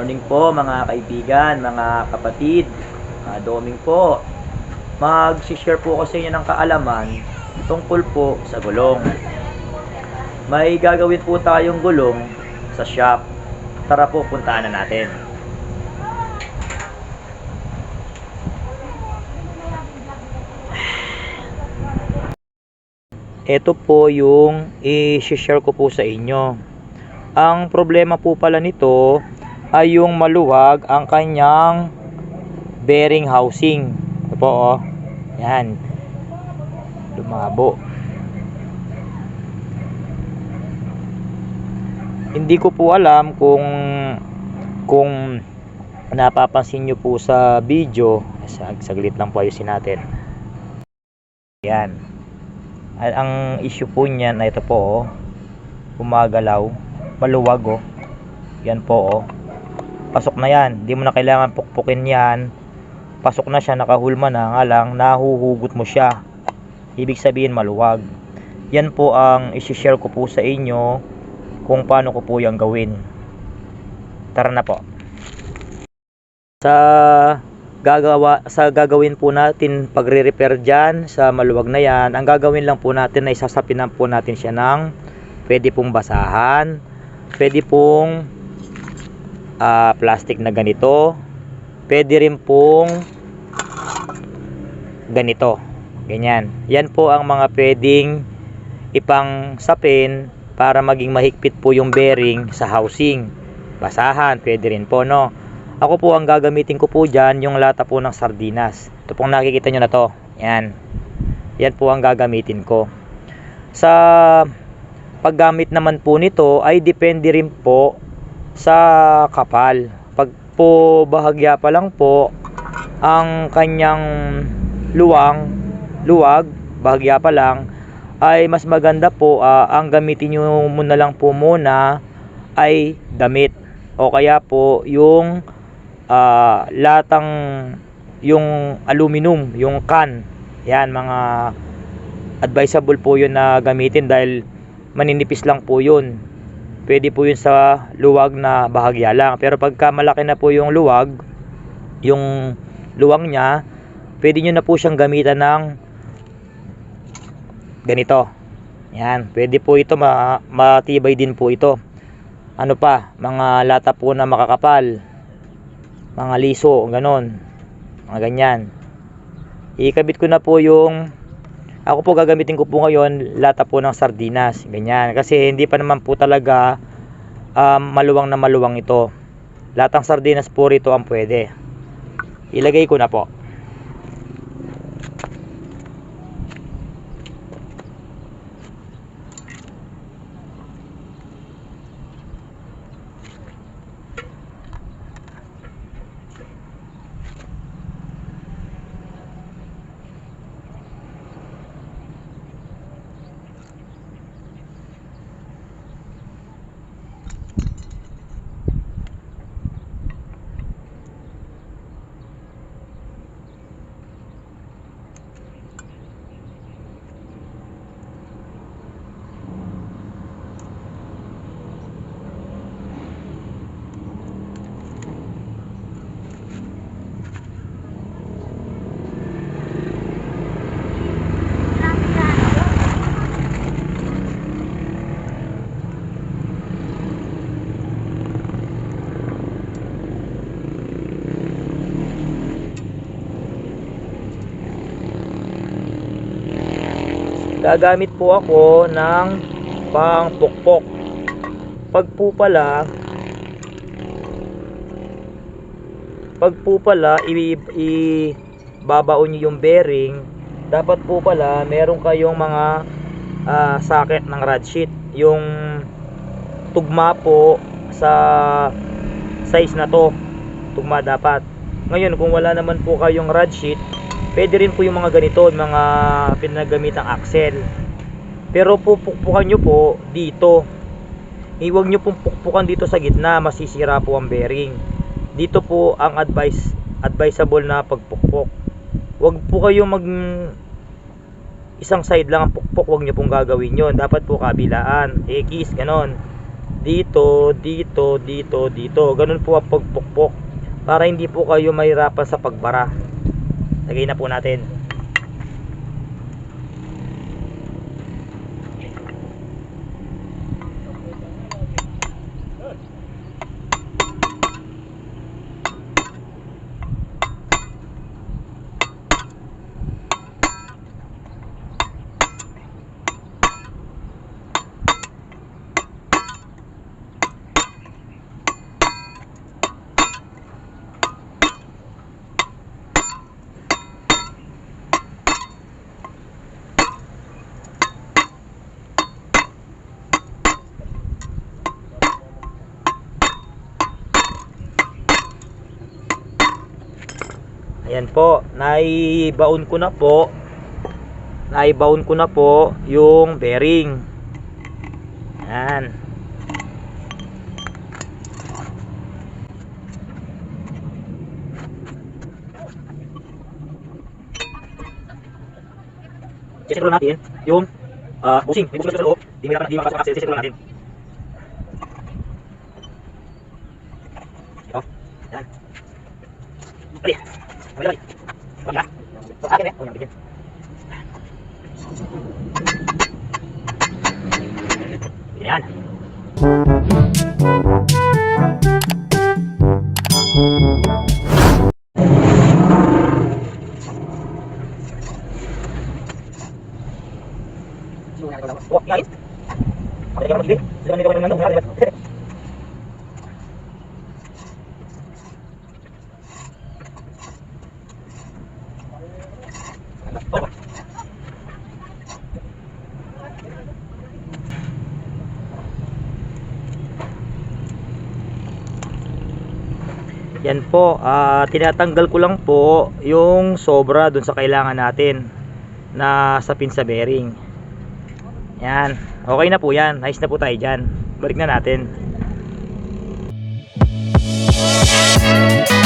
morning po mga kaibigan, mga kapatid, mga doming po. Mag-share po ko sa inyo ng kaalaman tungkol po sa gulong. May gagawin po tayong gulong sa shop. Tara po, puntaan na natin. Ito po yung i-share ko po sa inyo. Ang problema po pala nito ay yung maluwag ang kanyang bearing housing. Ito po oh. Yan. Lumabo. Hindi ko po alam kung kung napapansin nyo po sa video. Sag saglit lang po ayusin natin. Yan. Ang ang issue po niyan na ito po oh. Gumagalaw. Maluwag oh. Yan po oh. Pasok na yan. Hindi mo na kailangan pukpukin yan. Pasok na siya, nakahulma na. Nga lang, nahuhugot mo siya. Ibig sabihin maluwag. Yan po ang isi-share ko po sa inyo kung paano ko po yung gawin. Tara na po. Sa gagawa sa gagawin po natin pagre-repair diyan sa maluwag na yan, ang gagawin lang po natin ay sasapinan po natin siya ng pwede pong basahan, pwede pong ah, plastic na ganito, pwede rin pong ganito. Ganyan. Yan po ang mga pwedeng ipang sapin para maging mahigpit po yung bearing sa housing. Basahan, pwede rin po, no? Ako po, ang gagamitin ko po dyan, yung lata po ng sardinas. Ito pong nakikita nyo na to. Yan. Yan po ang gagamitin ko. Sa paggamit naman po nito, ay depende rin po sa kapal. Pag po bahagya pa lang po, ang kanyang luwang, luwag, bahagya pa lang, ay mas maganda po ah, ang gamitin nyo muna lang po muna ay damit o kaya po yung ah, latang yung aluminum, yung can. Yan mga advisable po yun na gamitin dahil maninipis lang po yun. Pwede po yun sa luwag na bahagya lang. Pero pagka malaki na po yung luwag, yung luwang niya, pwede nyo na po siyang gamitan ng ganito. Yan, pwede po ito ma matibay din po ito. Ano pa, mga lata po na makakapal. Mga liso, ganon. Mga ganyan. Ikabit ko na po yung ako po gagamitin ko po ngayon lata po ng sardinas. Ganyan. Kasi hindi pa naman po talaga um, maluwang na maluwang ito. Latang sardinas po rito ang pwede. Ilagay ko na po. Gagamit po ako ng pangpukpok. Pag po pala pag po pala i, i babaon nyo yung bearing. Dapat po pala meron kayong mga ah, socket ng rod sheet. Yung tugma po sa size na to. Tugma dapat. Ngayon kung wala naman po kayong rod sheet pwede rin po yung mga ganito mga pinagamitang axle. Pero pupukpukan nyo po dito. Iwag nyo pong pukpukan dito sa gitna masisira po ang bearing. Dito po ang advice advisable na pagpukpok. Wag po kayo mag isang side lang ang pukpok wag nyo pong gagawin yon dapat po kabilaan X ganon. Dito, dito, dito, dito. Ganun po ang pagpukpok para hindi po kayo mahirapan sa pagbara. Lagay na po natin. Ayan po, naibaon ko na po. Naibaon ko na po yung bearing. Ayan. Sisiguro natin yung uh, busing. May busing sa loob. Di mo di makasok kasi sisiguro natin. Ito. Yan. Ali. lagi lagi lagi yang bikin pilihan Wah, guys. Ada yang lebih, jangan yan po uh, tinatanggal ko lang po yung sobra dun sa kailangan natin na sa pin sa bearing. Yan okay na po yan. Nice na po tayo dyan. Balik na natin. Thank you.